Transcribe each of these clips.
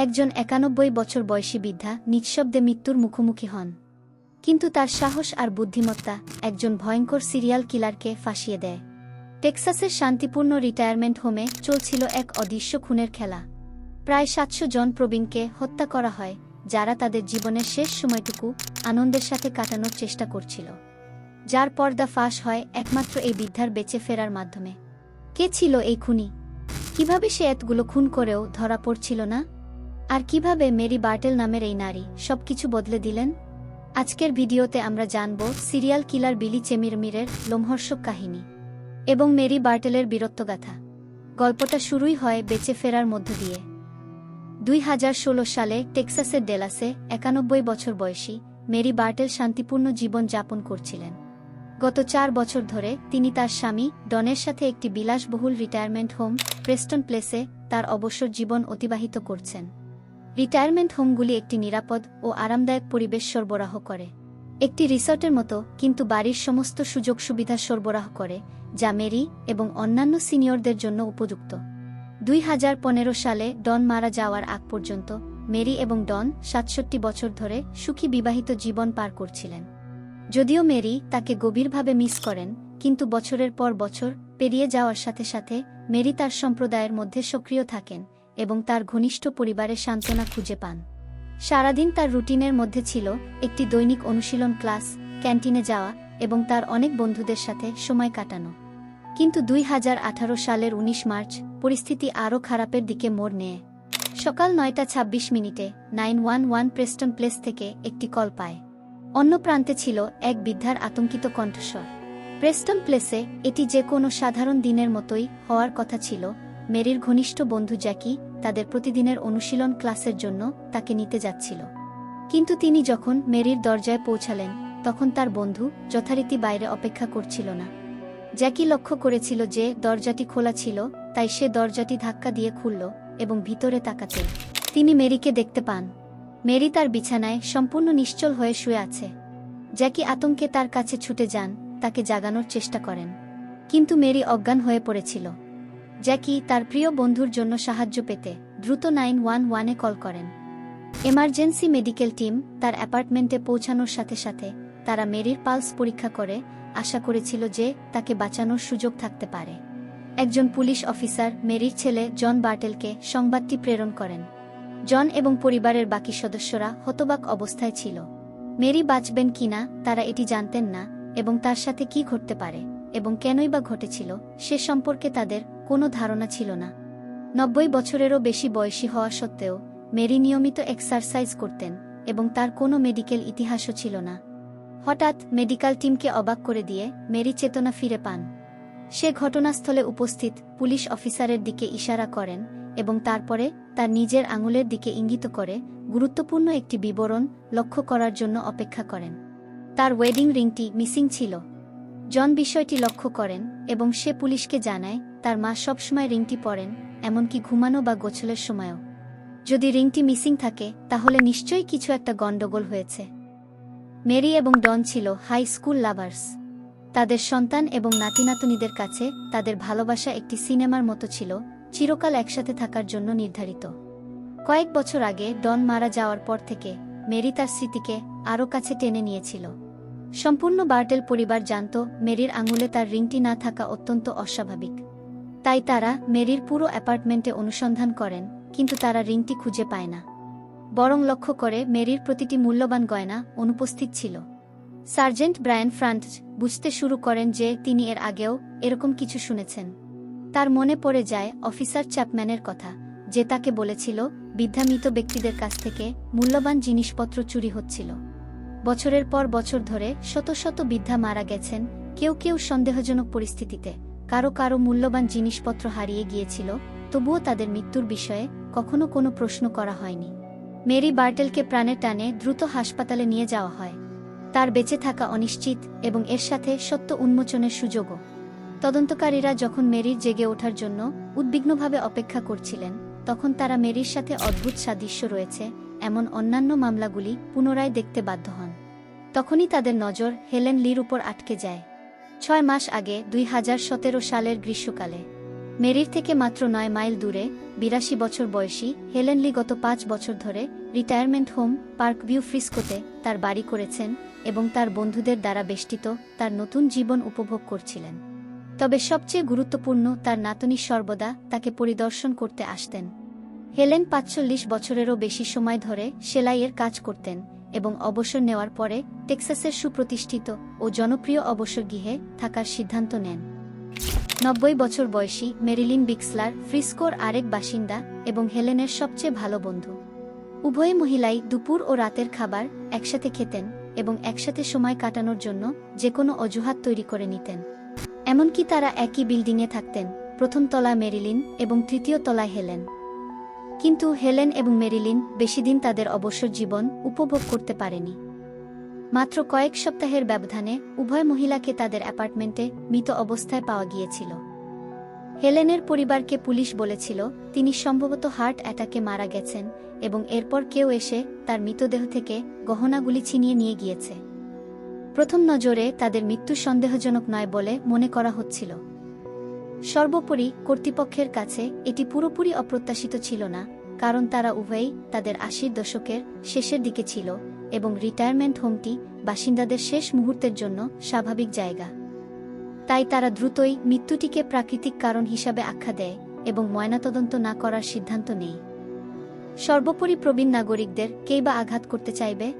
একজন একানব্বই বছর বয়সী বৃদ্ধা নিঃশব্দে মৃত্যুর মুখোমুখি হন। কিন্তু তার সাহস আর বুদ্ধিমত্তা একজন ভয়ঙ্কর সিরিয়াল কিলারকে ফাঁসিয়ে দেয়। টেক্সাসের শান্তিপূর্ণ রিটায়ারমেন্ট হোমে চলছিল এক অদৃশ্য খুনের খেলা। প্রায় সাতশো জন প্রবীণকে হত্যা করা হয়, যারা তাদের জীবনের শেষ সময়টুকু আনন্দের সাথে কাটানোর চেষ্টা করছিল। যার পর্দা ফাঁস হয় একমাত্র এই বৃদ্ধার বেঁচে ফেরার মাধ্যমে। কে ছিল এই খুনি? কীভাবে সে এতগুলো খুন করেও ধরা পড়ছিল না? আর কীভাবে মেরি বার্টেল নামের এই নারী সবকিছু বদলে দিলেন? আজকের ভিডিওতে আমরা জানব সিরিয়াল কিলার বিলি চেমিরমিরের লোমহর্ষক কাহিনী এবং মেরি বার্টেলের বীরত্বগাথা। গল্পটা শুরুই হয় বেঁচে ফেরার মধ্য দিয়ে। দুই হাজার ষোলো সালে টেক্সাসের ডেলাসে একানব্বই বছর বয়সী মেরি বার্টেল শান্তিপূর্ণ জীবন যাপন করছিলেন। গত চার বছর ধরে তিনি তার স্বামী ডনের সাথে একটি বিলাসবহুল রিটায়ারমেন্ট হোম প্রেস্টন প্লেসে তার অবসর জীবন অতিবাহিত করছেন। রিটায়ারমেন্ট হোমগুলি একটি নিরাপদ ও আরামদায়ক পরিবেশ সরবরাহ করে। একটি রিসর্টের মতো, কিন্তু বাড়ির সমস্ত সুযোগ সুবিধা সরবরাহ করে, যা মেরি এবং অন্যান্য সিনিয়রদের জন্য উপযুক্ত। দুই হাজার পনেরো সালে ডন মারা যাওয়ার আগ পর্যন্ত, মেরি এবং ডন সাতষট্টি বছর ধরে সুখী বিবাহিত জীবন পার করছিলেন। যদিও মেরি তাকে গভীরভাবে মিস করেন, কিন্তু বছরের পর বছর পেরিয়ে যাওয়ার সাথে সাথে মেরি তার সম্প্রদায়ের মধ্যে সক্রিয় থাকেন। এবং তার ঘনিষ্ঠ পরিবারের সান্ত্বনা খুঁজে পান। সারাদিন তার রুটিনের মধ্যে ছিল একটি দৈনিক অনুশীলন ক্লাস, ক্যান্টিনে যাওয়া এবং তার অনেক বন্ধুদের সাথে সময় কাটানো। কিন্তু দুই হাজার আঠারো সালের ১৯ মার্চ পরিস্থিতি আরও খারাপের দিকে মোড় নেয়। সকাল নয়টা ২৬ মিনিটে nine one one Preston place থেকে একটি কল পায়। অন্য প্রান্তে ছিল এক বৃদ্ধার আতঙ্কিত কণ্ঠস্বর। প্রেস্টন প্লেসে এটি যে কোনো সাধারণ দিনের মতোই হওয়ার কথা ছিল মেরির ঘনিষ্ঠ বন্ধু জ্যাকি তাদের প্রতিদিনের অনুশীলন ক্লাসের জন্য তাকে নিতে যাচ্ছিল। কিন্তু তিনি যখন মেরির দরজায় পৌঁছালেন, তখন তার বন্ধু যথারীতি বাইরে অপেক্ষা করছিল না। জ্যাকি লক্ষ্য করেছিল যে দরজাটি খোলা ছিল, তাই সে দরজাটি ধাক্কা দিয়ে খুলল এবং ভিতরে তাকাতে তিনি মেরিকে দেখতে পান। মেরি তার বিছানায় সম্পূর্ণ নিশ্চল হয়ে শুয়ে আছে। জ্যাকি আতঙ্কে তার কাছে ছুটে যান, তাকে জাগানোর চেষ্টা করেন। কিন্তু মেরি অজ্ঞান হয়ে পড়েছিল। জ্যাকি তার প্রিয় বন্ধুর জন্য সাহায্য পেতে দ্রুত নাইন ওয়ান ওয়ানে কল করেন। এমার্জেন্সি মেডিকেল টিম তার অ্যাপার্টমেন্টে পৌঁছানোর সাথে সাথে তারা মেরির পালস পরীক্ষা করে আশা করেছিল যে তাকে বাঁচানোর সুযোগ থাকতে পারে। একজন পুলিশ অফিসার মেরির ছেলে জন বার্টেলকে সংবাদটি প্রেরণ করেন। জন এবং পরিবারের বাকি সদস্যরা হতবাক অবস্থায় ছিল। মেরি বাঁচবেন কিনা তারা এটি জানতেন না এবং তার সাথে কি ঘটতে পারে এবং কেনই বা ঘটেছিল সে সম্পর্কে তাদের কোনো ধারণা ছিল না। নব্বই বছরেরও বেশি বয়সী হওয়া সত্ত্বেও মেরি নিয়মিত এক্সারসাইজ করতেন এবং তার কোনো মেডিকেল ইতিহাসও ছিল না। হঠাৎ মেডিকেল টিমকে অবাক করে দিয়ে মেরি চেতনা ফিরে পান। সে ঘটনাস্থলে উপস্থিত পুলিশ অফিসারের দিকে ইশারা করেন এবং তারপরে তার নিজের আঙুলের দিকে ইঙ্গিত করে গুরুত্বপূর্ণ একটি বিবরণ লক্ষ্য করার জন্য অপেক্ষা করেন। তার ওয়েডিং রিংটি মিসিং ছিল। জন বিষয়টি লক্ষ্য করেন এবং সে পুলিশকে জানায় তার মা সবসময় রিংটি পরেন, এমনকি ঘুমানো বা গোছলের সময়ও। যদি রিংটি মিসিং থাকে, তাহলে নিশ্চয়ই কিছু একটা গণ্ডগোল হয়েছে। মেরি এবং ডন ছিল হাই স্কুল লাভার্স। তাদের সন্তান এবং নাতিনাতনিদের কাছে তাদের ভালোবাসা একটি সিনেমার মতো ছিল, চিরকাল একসাথে থাকার জন্য নির্ধারিত। কয়েক বছর আগে, ডন মারা যাওয়ার পর থেকে, মেরি তার স্মৃতিকে আরও কাছে টেনে নিয়েছিল। সম্পূর্ণ বার্টেল পরিবার জানত, মেরির আঙুলে তার রিংটি না থাকা অত্যন্ত অস্বাভাবিক। তাই তারা মেরির পুরো অ্যাপার্টমেন্টে অনুসন্ধান করেন, কিন্তু তারা রিংটি খুঁজে পায় না। বরং লক্ষ্য করে মেরির প্রতিটি মূল্যবান গয়না অনুপস্থিত ছিল। সার্জেন্ট ব্রায়ান ফ্রান্ট বুঝতে শুরু করেন যে তিনি এর আগেও এরকম কিছু শুনেছেন। তার মনে পড়ে যায় অফিসার চ্যাপম্যানের কথা, যে তাকে বলেছিল, বিদ্যামিত ব্যক্তিদের কাছ থেকে মূল্যবান জিনিসপত্র চুরি হচ্ছিল। বছরের পর বছর ধরে শত শত বৃদ্ধা মারা গেছেন, কেউ কেউ সন্দেহজনক পরিস্থিতিতে। কারও কারও মূল্যবান জিনিসপত্র হারিয়ে গিয়েছিল, তবুও তাদের মৃত্যুর বিষয়ে কখনো কোনো প্রশ্ন করা হয়নি। মেরি বার্টেলকে প্রাণে টানে দ্রুত হাসপাতালে নিয়ে যাওয়া হয়। তার বেঁচে থাকা অনিশ্চিত এবং এর সাথে সত্য উন্মোচনের সুযোগও। তদন্তকারীরা যখন মেরির জেগে ওঠার জন্য উদ্বিগ্নভাবে অপেক্ষা করছিলেন, তখন তারা মেরির সাথে অদ্ভুত সাদৃশ্য রয়েছে, এমন অন্যান্য মামলাগুলি পুনরায় দেখতে বাধ্য হন। তখনই তাদের নজর হেলেন লির উপর আটকে যায়। ছয় মাস আগে দুই হাজার সতেরো সালের গ্রীষ্মকালে। মেরির থেকে মাত্র নয় মাইল দূরে, বিরাশি বছর বয়সী হেলেনলি গত পাঁচ বছর ধরে রিটায়ারমেন্ট হোম পার্ক ভিউ ফ্রিস্কোতে তার বাড়ি করেছেন এবং তার বন্ধুদের দ্বারা বেষ্টিত তার নতুন জীবন উপভোগ করছিলেন। তবে সবচেয়ে গুরুত্বপূর্ণ তার নাতনি সর্বদা তাকে পরিদর্শন করতে আসতেন। হেলেন পাঁচচল্লিশ বছরেরও বেশি সময় ধরে সেলাইয়ের কাজ করতেন এবং অবসর নেওয়ার পরে টেক্সাসের সুপ্রতিষ্ঠিত ও জনপ্রিয় অবসর গৃহে থাকার সিদ্ধান্ত নেন। নব্বই বছর বয়সী মেরিলিন বিক্সলার ফ্রিস্কোর আরেক বাসিন্দা এবং হেলেনের সবচেয়ে ভালো বন্ধু। উভয় মহিলাই দুপুর ও রাতের খাবার একসাথে খেতেন এবং একসাথে সময় কাটানোর জন্য যে কোনো অজুহাত তৈরি করে নিতেন। এমনকি তারা একই বিল্ডিংয়ে থাকতেন, প্রথম তলা মেরিলিন এবং তৃতীয় তলায় হেলেন। কিন্তু হেলেন এবং মেরিলিন বেশিদিন তাদের অবসর জীবন উপভোগ করতে পারেনি। মাত্র কয়েক সপ্তাহের ব্যবধানে উভয় মহিলাকে তাদের অ্যাপার্টমেন্টে মৃত অবস্থায় পাওয়া গিয়েছিল। হেলেনের পরিবারকে পুলিশ বলেছিল, তিনি সম্ভবত হার্ট অ্যাটাকে মারা গেছেন এবং এরপর কেউ এসে তার মৃতদেহ থেকে গহনাগুলি ছিনিয়ে নিয়ে গিয়েছে। প্রথম নজরে তাদের মৃত্যু সন্দেহজনক নয় বলে মনে করা হচ্ছিল। সর্বোপরি কর্তৃপক্ষের কাছে এটি পুরোপুরি অপ্রত্যাশিত ছিল না, কারণ তারা উভয়ই তাদের আশির দশকের শেষের দিকে ছিল এবং রিটায়ারমেন্ট হোমটি বাসিন্দাদের শেষ মুহূর্তের জন্য স্বাভাবিক জায়গা। তাই তারা দ্রুতই মৃত্যুটিকে প্রাকৃতিক কারণ হিসাবে আখ্যা দেয় এবং ময়নাতদন্ত না করার সিদ্ধান্ত নেই সর্বোপরি প্রবীণ নাগরিকদের কেই বা আঘাত করতে চাইবে?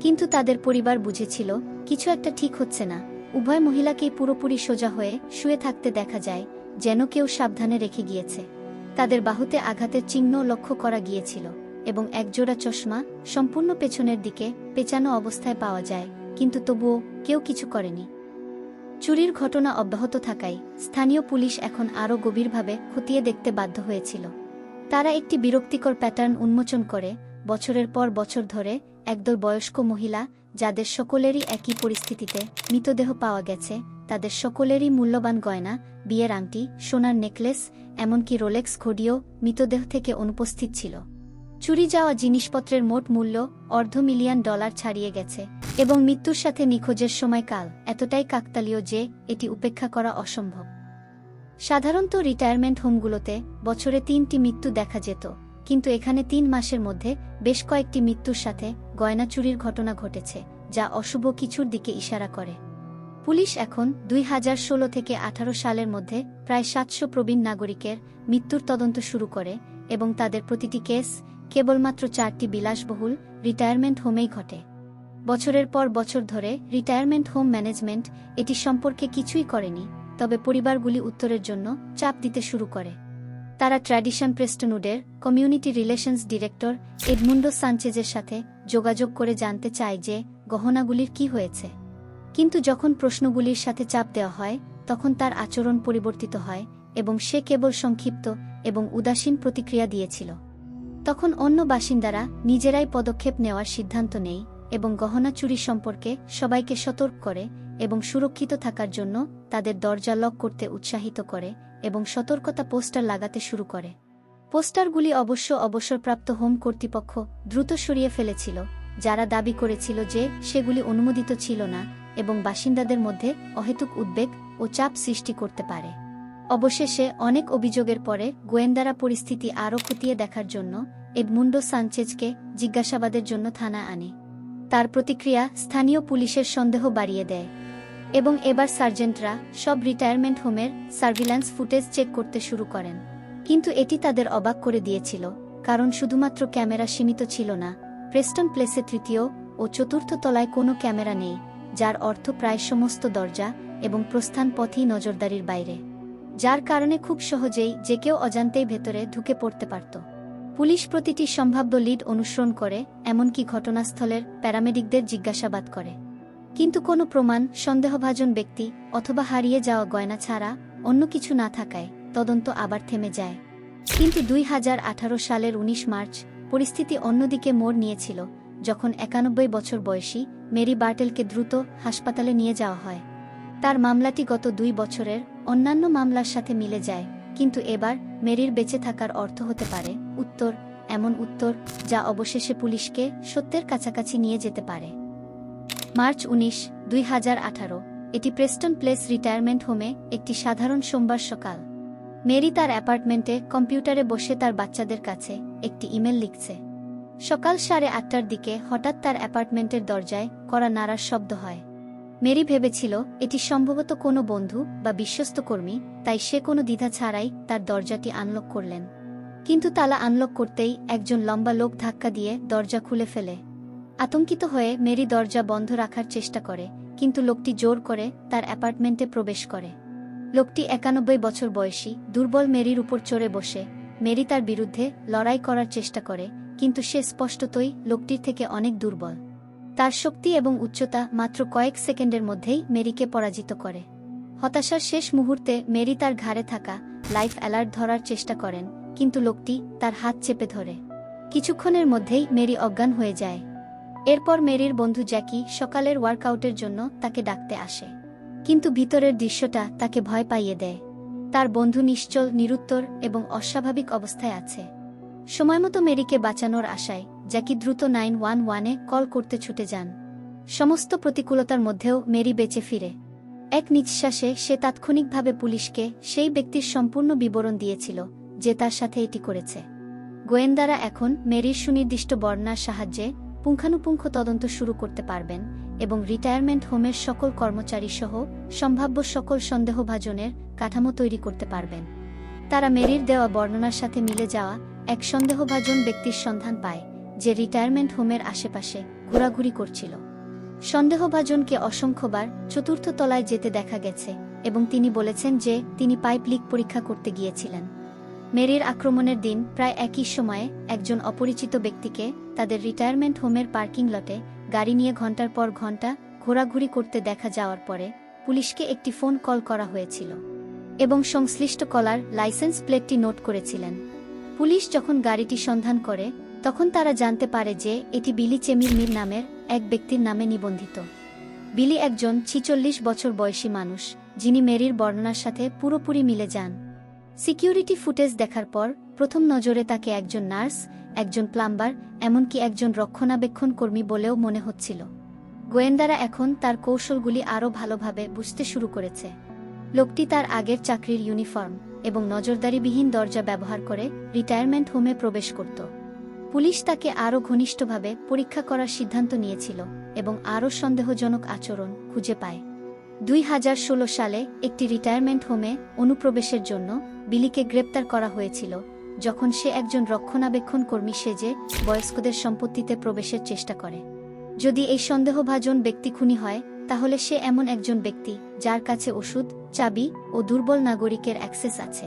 কিন্তু তাদের পরিবার বুঝেছিল, কিছু একটা ঠিক হচ্ছে না। উভয় মহিলাকেই পুরোপুরি সোজা হয়ে শুয়ে থাকতে দেখা যায় যেন কেউ সাবধানে রেখে গিয়েছে। তাদের বাহুতে আঘাতের চিহ্ন লক্ষ্য করা গিয়েছিল এবং একজোড়া চশমা সম্পূর্ণ পেছনের দিকে পেঁচানো অবস্থায় পাওয়া যায়, কিন্তু তবুও কেউ কিছু করেনি। চুরির ঘটনা অব্যাহত থাকায় স্থানীয় পুলিশ এখন আরও গভীরভাবে খতিয়ে দেখতে বাধ্য হয়েছিল। তারা একটি বিরক্তিকর প্যাটার্ন উন্মোচন করে বছরের পর বছর ধরে একদল বয়স্ক মহিলা, যাদের সকলেরই একই পরিস্থিতিতে মৃতদেহ পাওয়া গেছে তাদের সকলেরই মূল্যবান গয়না, বিয়ের আংটি, সোনার নেকলেস, এমনকি রোলেক্স ঘড়িও মৃতদেহ থেকে অনুপস্থিত ছিল। চুরি যাওয়া জিনিসপত্রের মোট মূল্য অর্ধ মিলিয়ন ডলার ছাড়িয়ে গেছে এবং মৃত্যুর সাথে নিখোঁজের সময়কাল এতটাই কাকতালীয় যে এটি উপেক্ষা করা অসম্ভব। সাধারণত রিটায়ারমেন্ট হোমগুলোতে বছরে তিনটি মৃত্যু দেখা যেত, কিন্তু এখানে তিন মাসের মধ্যে বেশ কয়েকটি মৃত্যুর সাথে গয়না চুরির ঘটনা ঘটেছে, যা অশুভ কিছুর দিকে ইশারা করে। পুলিশ এখন দুই হাজার ষোলো থেকে আঠারো সালের মধ্যে প্রায় সাতশো প্রবীণ নাগরিকের মৃত্যুর তদন্ত শুরু করে এবং তাদের প্রতিটি কেস কেবলমাত্র চারটি বিলাসবহুল রিটায়ারমেন্ট হোমেই ঘটে। বছরের পর বছর ধরে রিটায়ারমেন্ট হোম ম্যানেজমেন্ট এটি সম্পর্কে কিছুই করেনি, তবে পরিবারগুলি উত্তরের জন্য চাপ দিতে শুরু করে। তারা ট্র্যাডিশন প্রেস্টনুডের কমিউনিটি রিলেশনস ডিরেক্টর এডমুন্ডো সানচেজের সাথে যোগাযোগ করে জানতে চায় যে গহনাগুলির কি হয়েছে। কিন্তু যখন প্রশ্নগুলির সাথে চাপ দেওয়া হয়, তখন তার আচরণ পরিবর্তিত হয় এবং সে কেবল সংক্ষিপ্ত এবং উদাসীন প্রতিক্রিয়া দিয়েছিল। তখন অন্য বাসিন্দারা নিজেরাই পদক্ষেপ নেওয়ার সিদ্ধান্ত নেই এবং গহনা চুরি সম্পর্কে সবাইকে সতর্ক করে এবং সুরক্ষিত থাকার জন্য তাদের দরজা লক করতে উৎসাহিত করে এবং সতর্কতা পোস্টার লাগাতে শুরু করে। পোস্টারগুলি অবশ্য অবসরপ্রাপ্ত হোম কর্তৃপক্ষ দ্রুত সরিয়ে ফেলেছিল, যারা দাবি করেছিল যে সেগুলি অনুমোদিত ছিল না এবং বাসিন্দাদের মধ্যে অহেতুক উদ্বেগ ও চাপ সৃষ্টি করতে পারে। অবশেষে অনেক অভিযোগের পরে গোয়েন্দারা পরিস্থিতি আরও খতিয়ে দেখার জন্য এডমুন্ডো সানচেজকে জিজ্ঞাসাবাদের জন্য থানা আনে। তার প্রতিক্রিয়া স্থানীয় পুলিশের সন্দেহ বাড়িয়ে দেয় এবং এবার সার্জেন্টরা সব রিটায়ারমেন্ট হোমের সার্ভিল্যান্স ফুটেজ চেক করতে শুরু করেন। কিন্তু এটি তাদের অবাক করে দিয়েছিল, কারণ শুধুমাত্র ক্যামেরা সীমিত ছিল না, প্রেস্টন প্লেসে তৃতীয় ও চতুর্থ তলায় কোনো ক্যামেরা নেই। যার অর্থ প্রায় সমস্ত দরজা এবং প্রস্থান পথই নজরদারির বাইরে, যার কারণে খুব সহজেই যে কেউ অজান্তেই ভেতরে ঢুকে পড়তে পারত। পুলিশ প্রতিটি সম্ভাব্য লিড অনুসরণ করে, এমনকি ঘটনাস্থলের প্যারামেডিকদের জিজ্ঞাসাবাদ করে। কিন্তু কোনো প্রমাণ, সন্দেহভাজন ব্যক্তি অথবা হারিয়ে যাওয়া গয়না ছাড়া অন্য কিছু না থাকায় তদন্ত আবার থেমে যায়। কিন্তু দুই হাজার আঠারো সালের ১৯ মার্চ পরিস্থিতি অন্যদিকে মোড় নিয়েছিল, যখন একানব্বই বছর বয়সী মেরি বার্টেলকে দ্রুত হাসপাতালে নিয়ে যাওয়া হয়। তার মামলাটি গত দুই বছরের অন্যান্য মামলার সাথে মিলে যায়, কিন্তু এবার মেরির বেঁচে থাকার অর্থ হতে পারে উত্তর, এমন উত্তর যা অবশেষে পুলিশকে সত্যের কাছাকাছি নিয়ে যেতে পারে। মার্চ উনিশ, দুই এটি প্রেস্টন প্লেস রিটায়ারমেন্ট হোমে একটি সাধারণ সোমবার সকাল। মেরি তার অ্যাপার্টমেন্টে কম্পিউটারে বসে তার বাচ্চাদের কাছে একটি ইমেল লিখছে। সকাল সাড়ে আটটার দিকে হঠাৎ তার অ্যাপার্টমেন্টের দরজায় করা নাড়ার শব্দ হয়। মেরি ভেবেছিল, এটি সম্ভবত কোনো বন্ধু বা বিশ্বস্ত কর্মী, তাই সে কোনো দ্বিধা ছাড়াই তার দরজাটি আনলক করলেন। কিন্তু তালা আনলক করতেই একজন লম্বা লোক ধাক্কা দিয়ে দরজা খুলে ফেলে। আতঙ্কিত হয়ে মেরি দরজা বন্ধ রাখার চেষ্টা করে, কিন্তু লোকটি জোর করে তার অ্যাপার্টমেন্টে প্রবেশ করে। লোকটি একানব্বই বছর বয়সী, দুর্বল মেরির উপর চড়ে বসে। মেরি তার বিরুদ্ধে লড়াই করার চেষ্টা করে কিন্তু সে স্পষ্টতই লোকটির থেকে অনেক দুর্বল। তার শক্তি এবং উচ্চতা মাত্র কয়েক সেকেন্ডের মধ্যেই মেরিকে পরাজিত করে। হতাশার শেষ মুহূর্তে মেরি তার ঘাড়ে থাকা লাইফ অ্যালার্ট ধরার চেষ্টা করেন, কিন্তু লোকটি তার হাত চেপে ধরে। কিছুক্ষণের মধ্যেই মেরি অজ্ঞান হয়ে যায়। এরপর মেরির বন্ধু জ্যাকি সকালের ওয়ার্কআউটের জন্য তাকে ডাকতে আসে। কিন্তু ভিতরের দৃশ্যটা তাকে ভয় পাইয়ে দেয়। তার বন্ধু নিশ্চল, নিরুত্তর এবং অস্বাভাবিক অবস্থায় আছে। সময়মতো মেরিকে বাঁচানোর আশায় জ্যাকি দ্রুত নাইন ওয়ান ওয়ানে কল করতে ছুটে যান। সমস্ত প্রতিকূলতার মধ্যেও মেরি বেঁচে ফিরে। এক নিঃশ্বাসে সে তাৎক্ষণিকভাবে পুলিশকে সেই ব্যক্তির সম্পূর্ণ বিবরণ দিয়েছিল, যে তার সাথে এটি করেছে। গোয়েন্দারা এখন মেরির সুনির্দিষ্ট বর্ণার সাহায্যে পুঙ্খানুপুঙ্খ তদন্ত শুরু করতে পারবেন এবং রিটায়ারমেন্ট হোমের সকল কর্মচারী সহ সম্ভাব্য সকল সন্দেহভাজনের কাঠামো তৈরি করতে পারবেন। তারা মেরির দেওয়া বর্ণনার সাথে মিলে যাওয়া এক সন্দেহভাজন ব্যক্তির সন্ধান পায়, যে রিটায়ারমেন্ট হোমের আশেপাশে ঘোরাঘুরি করছিল। সন্দেহভাজনকে অসংখ্যবার চতুর্থ তলায় যেতে দেখা গেছে এবং তিনি বলেছেন যে তিনি পাইপ লিক পরীক্ষা করতে গিয়েছিলেন। মেরির আক্রমণের দিন প্রায় একই সময়ে একজন অপরিচিত ব্যক্তিকে তাদের রিটায়ারমেন্ট হোমের পার্কিং লটে গাড়ি নিয়ে ঘণ্টার পর ঘণ্টা ঘোরাঘুরি করতে দেখা যাওয়ার পরে পুলিশকে একটি ফোন কল করা হয়েছিল এবং সংশ্লিষ্ট কলার লাইসেন্স প্লেটটি নোট করেছিলেন। পুলিশ যখন গাড়িটি সন্ধান করে, তখন তারা জানতে পারে যে এটি বিলি চেমির মির নামের এক ব্যক্তির নামে নিবন্ধিত। বিলি একজন ছিচল্লিশ বছর বয়সী মানুষ, যিনি মেরির বর্ণনার সাথে পুরোপুরি মিলে যান। সিকিউরিটি ফুটেজ দেখার পর, প্রথম নজরে তাকে একজন নার্স, একজন প্লাম্বার, এমনকি একজন রক্ষণাবেক্ষণ কর্মী বলেও মনে হচ্ছিল। গোয়েন্দারা এখন তার কৌশলগুলি আরও ভালোভাবে বুঝতে শুরু করেছে। লোকটি তার আগের চাকরির ইউনিফর্ম। এবং নজরদারিবিহীন দরজা ব্যবহার করে রিটায়ারমেন্ট হোমে প্রবেশ করত। পুলিশ তাকে আরও ঘনিষ্ঠভাবে পরীক্ষা করার সিদ্ধান্ত নিয়েছিল এবং আরও সন্দেহজনক আচরণ খুঁজে পায়। দুই হাজার ষোলো সালে একটি রিটায়ারমেন্ট হোমে অনুপ্রবেশের জন্য বিলিকে গ্রেপ্তার করা হয়েছিল, যখন সে একজন রক্ষণাবেক্ষণ কর্মী সেজে বয়স্কদের সম্পত্তিতে প্রবেশের চেষ্টা করে। যদি এই সন্দেহভাজন ব্যক্তি খুনি হয় তাহলে সে এমন একজন ব্যক্তি, যার কাছে ওষুধ, চাবি ও দুর্বল নাগরিকের অ্যাক্সেস আছে।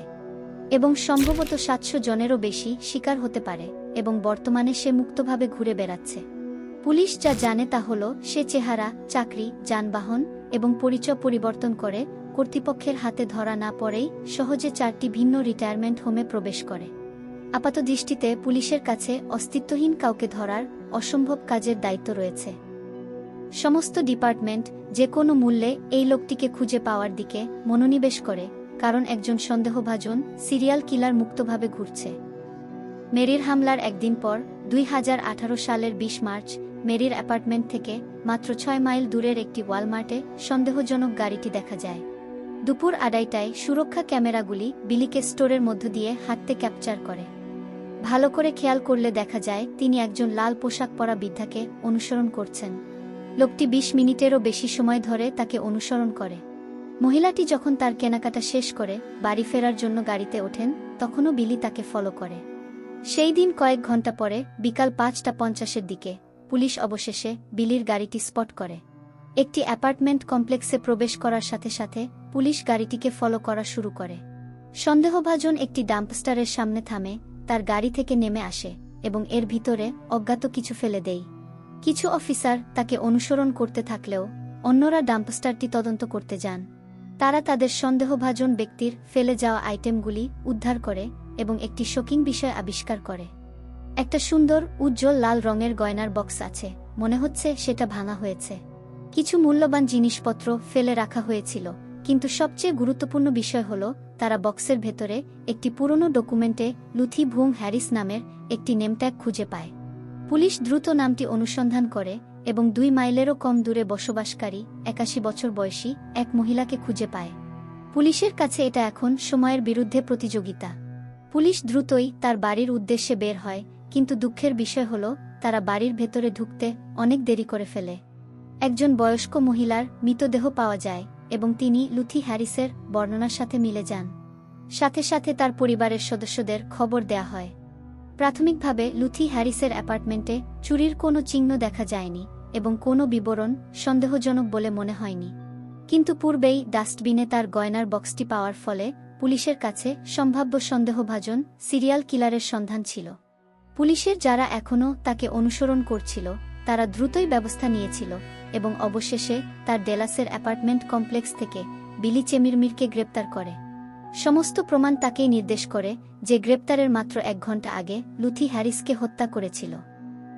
এবং সম্ভবত সাতশো জনেরও বেশি শিকার হতে পারে, এবং বর্তমানে সে মুক্তভাবে ঘুরে বেড়াচ্ছে। পুলিশ যা জানে তা হল, সে চেহারা, চাকরি, যানবাহন এবং পরিচয় পরিবর্তন করে কর্তৃপক্ষের হাতে ধরা না পড়েই সহজে চারটি ভিন্ন রিটায়ারমেন্ট হোমে প্রবেশ করে। আপাত দৃষ্টিতে পুলিশের কাছে অস্তিত্বহীন কাউকে ধরার অসম্ভব কাজের দায়িত্ব রয়েছে। সমস্ত ডিপার্টমেন্ট যে কোনো মূল্যে এই লোকটিকে খুঁজে পাওয়ার দিকে মনোনিবেশ করে, কারণ একজন সন্দেহভাজন সিরিয়াল কিলার মুক্তভাবে ঘুরছে। মেরির হামলার একদিন পর, দুই হাজার আঠারো সালের ২০ মার্চ, মেরির অ্যাপার্টমেন্ট থেকে মাত্র ছয় মাইল দূরের একটি ওয়ালমার্টে সন্দেহজনক গাড়িটি দেখা যায়। দুপুর আড়াইটায় সুরক্ষা ক্যামেরাগুলি বিলিকে স্টোরের মধ্য দিয়ে হাঁটতে ক্যাপচার করে। ভালো করে খেয়াল করলে দেখা যায়, তিনি একজন লাল পোশাক পরা বৃদ্ধাকে অনুসরণ করছেন। লোকটি ২০ মিনিটেরও বেশি সময় ধরে তাকে অনুসরণ করে। মহিলাটি যখন তার কেনাকাটা শেষ করে, বাড়ি ফেরার জন্য গাড়িতে ওঠেন, তখনও বিলি তাকে ফলো করে। সেই দিন কয়েক ঘণ্টা পরে, বিকাল পাঁচটা পঞ্চাশের দিকে, পুলিশ অবশেষে বিলির গাড়িটি স্পট করে। একটি অ্যাপার্টমেন্ট কমপ্লেক্সে প্রবেশ করার সাথে সাথে পুলিশ গাড়িটিকে ফলো করা শুরু করে। সন্দেহভাজন একটি ডাম্পস্টারের সামনে থামে, তার গাড়ি থেকে নেমে আসে এবং এর ভিতরে অজ্ঞাত কিছু ফেলে দেয়। কিছু অফিসার তাকে অনুসরণ করতে থাকলেও অন্যরা ডাম্পস্টারটি তদন্ত করতে যান। তারা তাদের সন্দেহভাজন ব্যক্তির ফেলে যাওয়া আইটেমগুলি উদ্ধার করে এবং একটি শোকিং বিষয় আবিষ্কার করে। একটা সুন্দর, উজ্জ্বল লাল রঙের গয়নার বক্স আছে। মনে হচ্ছে সেটা ভাঙা হয়েছে। কিছু মূল্যবান জিনিসপত্র ফেলে রাখা হয়েছিল, কিন্তু সবচেয়ে গুরুত্বপূর্ণ বিষয় হল, তারা বক্সের ভেতরে একটি পুরনো ডকুমেন্টে লুথি ভুং হ্যারিস নামের একটি নেমট্যাগ খুঁজে পায়। পুলিশ দ্রুত নামটি অনুসন্ধান করে এবং দুই মাইলেরও কম দূরে বসবাসকারী একাশি বছর বয়সী এক মহিলাকে খুঁজে পায়। পুলিশের কাছে এটা এখন সময়ের বিরুদ্ধে প্রতিযোগিতা। পুলিশ দ্রুতই তার বাড়ির উদ্দেশ্যে বের হয়, কিন্তু দুঃখের বিষয় হল, তারা বাড়ির ভেতরে ঢুকতে অনেক দেরি করে ফেলে। একজন বয়স্ক মহিলার মৃতদেহ পাওয়া যায় এবং তিনি লুথি হ্যারিসের বর্ণনার সাথে মিলে যান। সাথে সাথে তার পরিবারের সদস্যদের খবর দেয়া হয়। প্রাথমিকভাবে লুথি হ্যারিসের অ্যাপার্টমেন্টে চুরির কোনো চিহ্ন দেখা যায়নি এবং কোনো বিবরণ সন্দেহজনক বলে মনে হয়নি। কিন্তু পূর্বেই ডাস্টবিনে তার গয়নার বক্সটি পাওয়ার ফলে পুলিশের কাছে সম্ভাব্য সন্দেহভাজন সিরিয়াল কিলারের সন্ধান ছিল। পুলিশের যারা এখনও তাকে অনুসরণ করছিল, তারা দ্রুতই ব্যবস্থা নিয়েছিল এবং অবশেষে তার ডেলাসের অ্যাপার্টমেন্ট কমপ্লেক্স থেকে বিলি চেমিরমিরকে গ্রেপ্তার করে। সমস্ত প্রমাণ তাকেই নির্দেশ করে যে গ্রেপ্তারের মাত্র এক ঘণ্টা আগে লুথি হ্যারিসকে হত্যা করেছিল।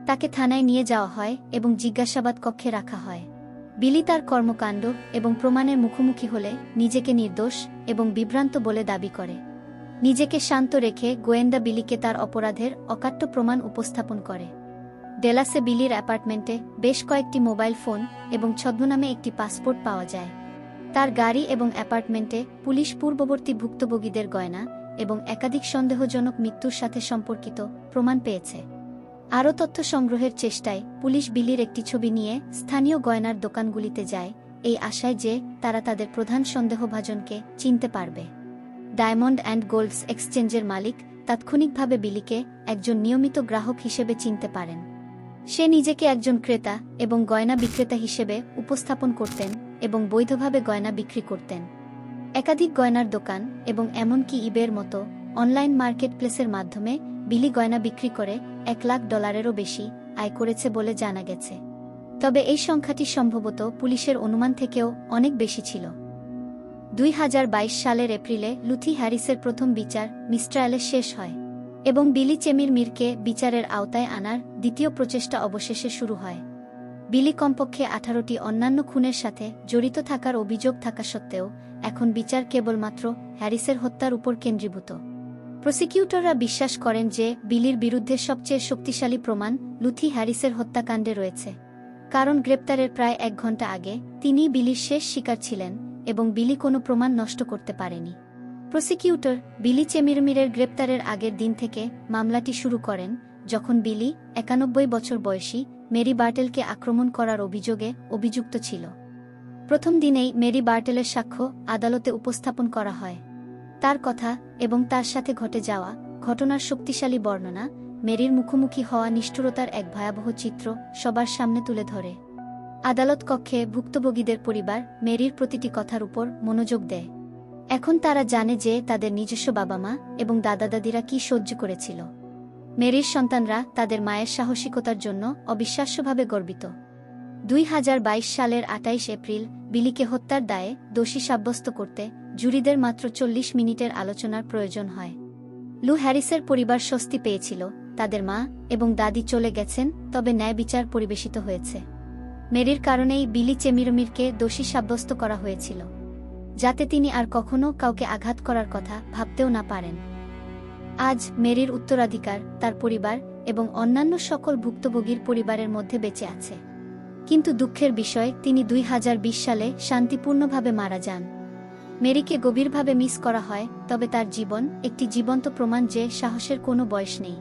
তাকে থানায় নিয়ে যাওয়া হয় এবং জিজ্ঞাসাবাদ কক্ষে রাখা হয়। বিলি তার কর্মকাণ্ড এবং প্রমাণের মুখোমুখি হলে নিজেকে নির্দোষ এবং বিভ্রান্ত বলে দাবি করে। নিজেকে শান্ত রেখে গোয়েন্দা বিলিকে তার অপরাধের অকাট্য প্রমাণ উপস্থাপন করে। ডেলাসে বিলির অ্যাপার্টমেন্টে বেশ কয়েকটি মোবাইল ফোন এবং ছদ্মনামে একটি পাসপোর্ট পাওয়া যায়। তার গাড়ি এবং অ্যাপার্টমেন্টে পুলিশ পূর্ববর্তী ভুক্তভোগীদের গয়না এবং একাধিক সন্দেহজনক মৃত্যুর সাথে সম্পর্কিত প্রমাণ পেয়েছে। আরও তথ্য সংগ্রহের চেষ্টায় পুলিশ বিলির একটি ছবি নিয়ে স্থানীয় গয়নার দোকানগুলিতে যায়, এই আশায় যে তারা তাদের প্রধান সন্দেহভাজনকে চিনতে পারবে। ডায়মন্ড অ্যান্ড গোল্ডস এক্সচেঞ্জের মালিক তাৎক্ষণিকভাবে বিলিকে একজন নিয়মিত গ্রাহক হিসেবে চিনতে পারেন। সে নিজেকে একজন ক্রেতা এবং গয়না বিক্রেতা হিসেবে উপস্থাপন করতেন এবং বৈধভাবে গয়না বিক্রি করতেন। একাধিক গয়নার দোকান এবং এমনকি ইবের মতো অনলাইন মার্কেট প্লেসের মাধ্যমে বিলি গয়না বিক্রি করে এক লাখ ডলারেরও বেশি আয় করেছে বলে জানা গেছে। তবে এই সংখ্যাটি সম্ভবত পুলিশের অনুমান থেকেও অনেক বেশি ছিল। দুই হাজার বাইশ সালের এপ্রিলে লুথি হ্যারিসের প্রথম বিচার মিস্ট্রায়ালে শেষ হয় এবং বিলি চেমির মিরকে বিচারের আওতায় আনার দ্বিতীয় প্রচেষ্টা অবশেষে শুরু হয়। বিলি কমপক্ষে আঠারোটি অন্যান্য খুনের সাথে জড়িত থাকার অভিযোগ থাকা সত্ত্বেও এখন বিচার কেবলমাত্র হ্যারিসের হত্যার উপর কেন্দ্রীভূত। প্রসিকিউটররা বিশ্বাস করেন যে বিলির বিরুদ্ধে সবচেয়ে শক্তিশালী প্রমাণ লুথি হ্যারিসের হত্যাকাণ্ডে রয়েছে। কারণ গ্রেপ্তারের প্রায় এক ঘণ্টা আগে তিনি বিলির শেষ শিকার ছিলেন এবং বিলি কোনো প্রমাণ নষ্ট করতে পারেনি। প্রসিকিউটর বিলি চেমিরমিরের গ্রেপ্তারের আগের দিন থেকে মামলাটি শুরু করেন যখন বিলি একানব্বই বছর বয়সী মেরি বার্টেলকে আক্রমণ করার অভিযোগে অভিযুক্ত ছিল। প্রথম দিনেই মেরি বার্টেলের সাক্ষ্য আদালতে উপস্থাপন করা হয়। তার কথা এবং তার সাথে ঘটে যাওয়া ঘটনার শক্তিশালী বর্ণনা মেরির মুখোমুখি হওয়া নিষ্ঠুরতার এক ভয়াবহ চিত্র সবার সামনে তুলে ধরে। আদালত কক্ষে ভুক্তভোগীদের পরিবার মেরির প্রতিটি কথার উপর মনোযোগ দেয়। এখন তারা জানে যে তাদের নিজস্ব বাবা মা এবং দাদা দাদিরা কি সহ্য করেছিল। মেরির সন্তানরা তাদের মায়ের সাহসিকতার জন্য অবিশ্বাস্যভাবে গর্বিত। দুই হাজার বাইশ সালের আটাইশ এপ্রিল বিলিকে হত্যার দায়ে দোষী সাব্যস্ত করতে জুরিদের মাত্র চল্লিশ মিনিটের আলোচনার প্রয়োজন হয়। লু হ্যারিসের পরিবার স্বস্তি পেয়েছিল, তাদের মা এবং দাদি চলে গেছেন, তবে ন্যায় বিচার পরিবেশিত হয়েছে। মেরির কারণেই বিলি চেমিরমিরকে দোষী সাব্যস্ত করা হয়েছিল, যাতে তিনি আর কখনো কাউকে আঘাত করার কথা ভাবতেও না পারেন। আজ মেরির উত্তরাধিকার, তার পরিবার এবং অন্যান্য সকল ভুক্তভোগীর পরিবারের মধ্যে বেঁচে আছে। কিন্তু দুঃখের বিষয়, তিনি দুই হাজার বিশ সালে শান্তিপূর্ণভাবে মারা যান। মেরিকে গভীরভাবে মিস করা হয়, তবে তার জীবন একটি জীবন্ত প্রমাণ যে সাহসের কোনো বয়স নেই।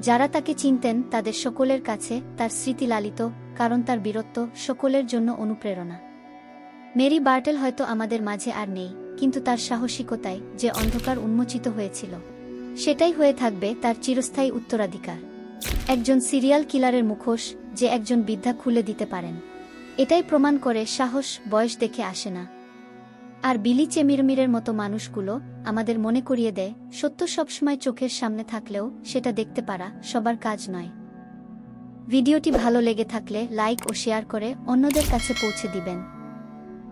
যারা তাকে চিনতেন, তাদের সকলের কাছে তার স্মৃতি লালিত, কারণ তার বীরত্ব সকলের জন্য অনুপ্রেরণা। মেরি বার্টেল হয়তো আমাদের মাঝে আর নেই, কিন্তু তার সাহসিকতায় যে অন্ধকার উন্মোচিত হয়েছিল। সেটাই হয়ে থাকবে তার চিরস্থায়ী উত্তরাধিকার। একজন সিরিয়াল কিলারের মুখোশ যে একজন বিদ্যা খুলে দিতে পারেন। এটাই প্রমাণ করে সাহস, বয়স দেখে আসে না। আর বিলি চেমিরমিরের মতো মানুষগুলো আমাদের মনে করিয়ে দেয়, সত্য সবসময় চোখের সামনে থাকলেও সেটা দেখতে পারা সবার কাজ নয়। ভিডিওটি ভালো লেগে থাকলে লাইক ও শেয়ার করে অন্যদের কাছে পৌঁছে দিবেন।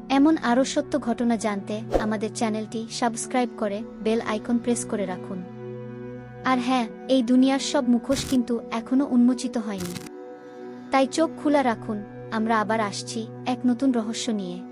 এমন আরও সত্য ঘটনা জানতে আমাদের চ্যানেলটি সাবস্ক্রাইব করে বেল আইকন প্রেস করে রাখুন। আর হ্যাঁ এই দুনিয়ার সব মুখোশ কিন্তু এখনও উন্মোচিত হয়নি। তাই চোখ খোলা রাখুন, আমরা আবার আসছি এক নতুন রহস্য নিয়ে।